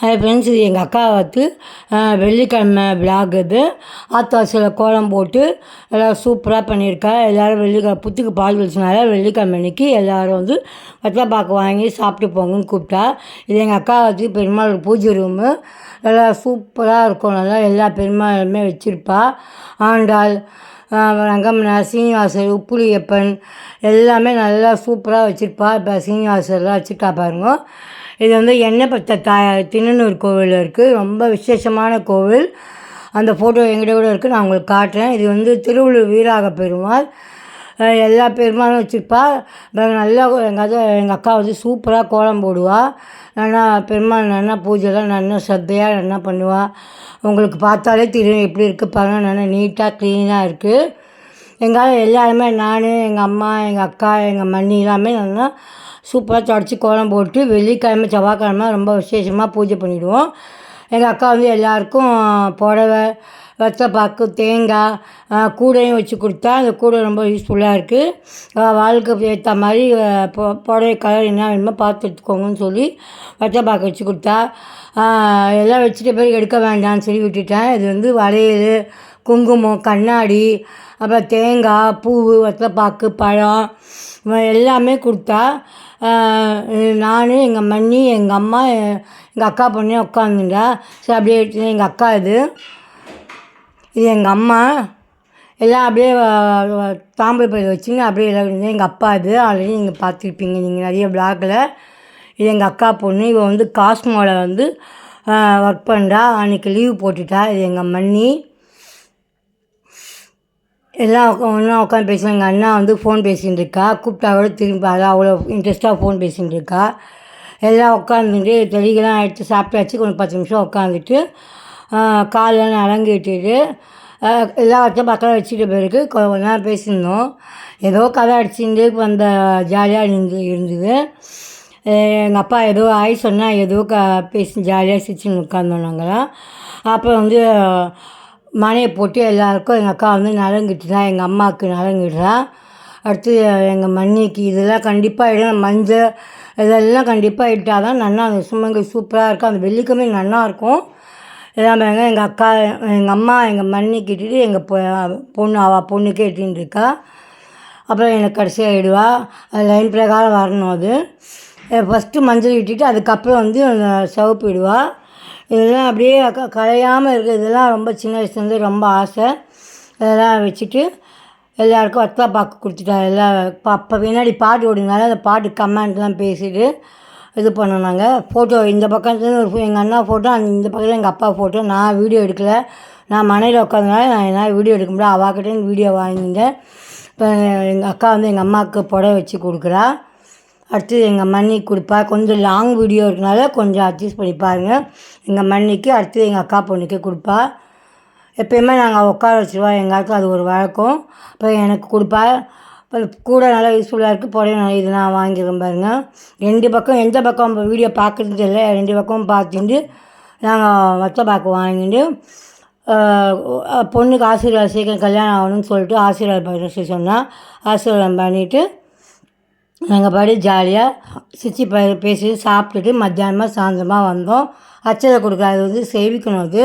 Hi friends இது எங்கள் அக்கா வந்து வெள்ளிக்கிழமை விலாக் இது. ஆத்தாசியில் கோலம் போட்டு எல்லோரும் சூப்பராக பண்ணியிருக்கா. எல்லோரும் வெள்ளிக்கிழமை புத்துக்கு பால் வச்சனால வெள்ளிக்கிழமை அன்னைக்கு எல்லோரும் வந்து வெத்தலைப்பாக்கு வாங்கி சாப்பிட்டு போங்கன்னு கூப்பிட்டா. இது எங்கள் அக்கா வந்து பெருமாள் பூஜை ரூமு நல்லா சூப்பராக இருக்கும். நல்லா எல்லா பெருமாளுமே வச்சுருப்பா. ஆண்டாள் ரங்கம்னா சீனிவாசர் உப்புளியப்பன் எல்லாமே நல்லா சூப்பராக வச்சுருப்பா. இப்போ சீனிவாசர்லாம் வச்சுருக்கா பாருங்க. இது வந்து எண்ணெய் பத்த தா திண்ணனூர் கோவில் இருக்குது ரொம்ப விசேஷமான கோவில். அந்த ஃபோட்டோ எங்கிட்ட கூட இருக்குது நான் உங்களுக்கு காட்டுறேன். இது வந்து திருவள்ளூர் வீராக பெருமாள். எல்லா பெருமாளும் வச்சுருப்பா. நல்லா எங்கள் அது எங்கள் அக்கா வந்து சூப்பராக கோலம் போடுவாள் நல்லா பெருமாள் நல்லா பூஜைலாம் நல்லா சத்தையாக நல்லா பண்ணுவாள் உங்களுக்கு பார்த்தாலே தெரியும் எப்படி இருக்குது பாருங்கள் நல்லா நீட்டாக க்ளீனாக இருக்குது எங்கள் எல்லாருமே நான் எங்கள் அம்மா எங்கள் அக்கா எங்கள் மண்ணி எல்லாமே நல்லா சூப்பராக தொடச்சி கோலம் போட்டு வெள்ளிக்கிழமை செவ்வாய்க்கிழமை ரொம்ப விசேஷமாக பூஜை பண்ணிவிடுவோம் எங்கள் அக்கா வந்து எல்லாருக்கும் புடவை வத்தப்பாக்கு தேங்காய் கூடையும் வச்சு கொடுத்தா அந்த கூடை ரொம்ப யூஸ்ஃபுல்லாக இருக்குது வாழ்க்கைக்கு ஏற்ற மாதிரி புடவை கலர் என்ன வேணுமோ பார்த்து எடுத்துக்கோங்கன்னு சொல்லி வத்தப்பாக்கு வச்சு கொடுத்தா எல்லாம் வச்சுட்டு போய் எடுக்க வேண்டாம்னு சொல்லி விட்டுட்டேன். இது வந்து வளையல் குங்குமம் கண்ணாடி அப்புறம் தேங்காய் பூ வத்தப்பாக்கு பழம் எல்லாமே கொடுத்தா நான் எங்கள் மண்ணி எங்கள் அம்மா எங்கள் அக்கா பொண்ணு உட்காந்துட்டா சரி அப்படியே எங்கள் அக்கா இது. இது எங்கள் அம்மா. எல்லாம் அப்படியே தாம்பூல பையில் வச்சுங்க அப்படியே எல்லாம் எங்கள் அப்பா இது. ஆல்ரெடி நீங்கள் பார்த்துருப்பீங்க. நீங்கள் நிறைய விளாகில் இது எங்கள் அக்கா பொண்ணு. இவள் வந்து காஸ்மோவில் வந்து ஒர்க் பண்ணுறா அன்றைக்கி லீவு போட்டுட்டா. இது எங்கள் மண்ணி எல்லாம் ஒன்றா உட்காந்து பேசுவோம் எங்கள் அண்ணா வந்து ஃபோன் பேசிகிட்டு இருக்கா. கூப்பிட்டா கூட திரும்பி அதான் அவ்வளோ இன்ட்ரெஸ்ட்டாக ஃபோன் பேசிகிட்டு இருக்கா. எல்லாம் உட்காந்துட்டு தெளிகெல்லாம் எடுத்து சாப்பிட்டாச்சு. கொஞ்சம் பத்து நிமிஷம் உட்காந்துட்டு காலெல்லாம் அலங்கி விட்டுட்டு எல்லாத்தையும் பக்கம் வச்சுட்டு பிறகு கொஞ்ச நேரம் பேசியிருந்தோம். ஏதோ கதை அடிச்சுட்டு வந்த ஜாலியாக இருந்து இருந்தது. எங்கள் அப்பா ஏதோ ஆய் சொன்னால் ஏதோ க பேசி ஜாலியாக சிரிச்சுன்னு உட்காந்தோம் நாங்களாம் அப்புறம் வந்து மனையை போட்டு எல்லாருக்கும் எங்கள் அக்கா வந்து நலங்கிட்டுனா எங்கள் அம்மாவுக்கு நலங்கிடுறா. அடுத்து எங்கள் மண்ணிக்கு இதெல்லாம் கண்டிப்பாக இடம் மஞ்சள் இதெல்லாம் கண்டிப்பாக இட்டால் தான் நல்லா அந்த சுமங்க சூப்பராக இருக்கும். அந்த வெள்ளிக்கிழமை நல்லா இருக்கும். எல்லாம் எங்கள் அக்கா எங்கள் அம்மா எங்கள் மண்ணி இட்டுட்டு எங்கள் பொண்ணு அவள் பொண்ணுக்கே எட்டின்னு இருக்கா. அப்புறம் எனக்கு கடைசியாக ஆகிடுவா அது லைன் பிரகாரம் வரணும் அது. ஃபஸ்ட்டு மஞ்சள் இட்டுட்டு அதுக்கப்புறம் வந்து சிவப்பு இடுவாள் இதெல்லாம் அப்படியே க கலையாமல் இருக்குது இதெல்லாம் ரொம்ப சின்ன வயசுலேருந்து ரொம்ப ஆசை. இதெல்லாம் வச்சுட்டு எல்லாருக்கும் வத்தலை பாக்கு கொடுத்துட்டா. எல்லாம் அப்போ பின்னாடி பாட்டு ஓடினால அந்த பாட்டு கமெண்ட்லாம் பேசிட்டு இது பண்ணினாங்க. ஃபோட்டோ இந்த பக்கத்துலேருந்து ஒரு எங்கள் அண்ணா ஃபோட்டோ அந்த இந்த பக்கத்தில் எங்கள் அப்பா ஃபோட்டோ நான் வீடியோ எடுக்கலை. நான் மனையில் உட்காந்தனால நான் என்னால் வீடியோ எடுக்க முடியாது அவாக்கிட்டேருந்து வீடியோ வாங்கிட்டேன் இப்போ எங்கள் அக்கா வந்து எங்கள் அம்மாவுக்கு புடவை வச்சு கொடுக்குறா. அடுத்து எங்கள் மண்ணி கொடுப்பா. கொஞ்சம் லாங் வீடியோ இருக்கனால கொஞ்சம் அட்ஜஸ்ட் பண்ணி பாருங்கள் எங்கள் மண்ணிக்கு அடுத்து எங்கள் அக்கா பொண்ணுக்கு கொடுப்பா. எப்போயுமே நாங்கள் உட்கார வச்சுருவோம். எங்களுக்கு அது ஒரு வழக்கம். இப்போ எனக்கு கொடுப்பா. கூட நல்லா யூஸ்ஃபுல்லாக இருக்குது புடவை நல்லா இது நான் வாங்கியிருக்கேன் பாருங்கள் ரெண்டு பக்கம் எந்த பக்கம் வீடியோ பார்க்குறது இல்லை ரெண்டு பக்கம் பார்த்துட்டு நாங்கள் மொத்த பாக்கு வாங்கிட்டு பொண்ணுக்கு ஆசீர்வாதம் சீக்கிரம் கல்யாணம் ஆகணும்னு சொல்லிட்டு ஆசீர்வாதம் பண்ண சொன்னால் ஆசீர்வாதம் பண்ணிவிட்டு நாங்கள் பாடி ஜாலியாக சுற்றி ப பேசி சாப்பிட்டுட்டு மத்தியானமாக சாயந்தரமாக வந்தோம். அச்சதை கொடுக்காது வந்து சேவிக்கணும் அது.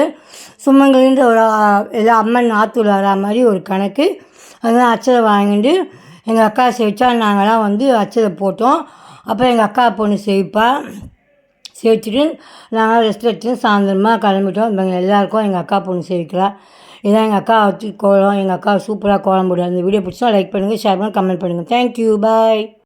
சும்மங்கலின்ற ஒரு ஏதோ அம்மன் ஆற்றுல வரா மாதிரி ஒரு கணக்கு. அதனால் அச்சதை வாங்கிட்டு எங்கள் அக்கா சேவிச்சா நாங்களாம் வந்து அச்சதை போட்டோம். அப்புறம் எங்கள் அக்கா பொண்ணு சேவிப்பா சேவிச்சுட்டு நாங்கள் ரெஸ்ட் எடுத்துட்டு சாயந்தரமாக கிளம்பிட்டோம். எங்கள் எல்லாேருக்கும் எங்கள் அக்கா பொண்ணு சேவிக்கிறா இதான் எங்கள் அக்கா வச்சு கோலம். எங்கள் அக்கா சூப்பராக கோலம் போடுவாங்க. இந்த வீடியோ பிடிச்சா லைக் பண்ணுங்கள் ஷேர் பண்ணுங்கள் கமெண்ட் பண்ணுங்கள் தேங்க்யூ பாய்